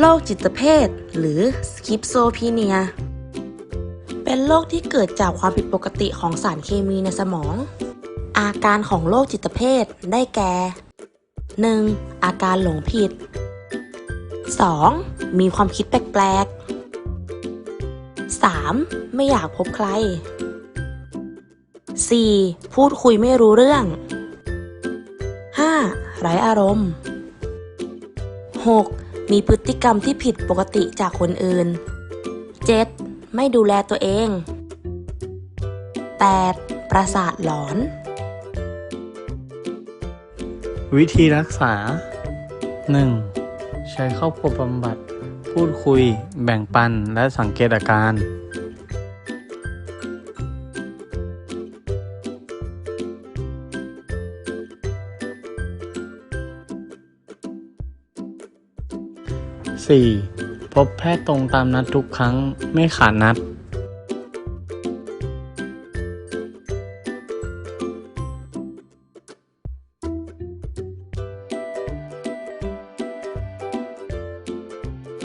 โรคจิตเภทหรือสคิปโซพีเนีย เป็นโรคที่เกิดจากความผิดปกติของสารเคมีในสมอง อาการของโรคจิตเภทได้แก่ 1. อาการหลงผิด 2. มีความคิดแปลกๆ 3. ไม่อยากพบใคร 4. พูดคุยไม่รู้เรื่อง 5. ไร้อารมณ์ 6. มีพฤติกรรมที่ผิดปกติจากคนอื่น 7. ไม่ดูแลตัวเอง 8. ประสาทหลอน วิธีรักษา 1. ใช้ครอบครัวบำบัด พูดคุย แบ่งปันและสังเกตอาการ 4. พบแพทย์ตรงตามนัดทุกครั้ง ไม่ขาดนัด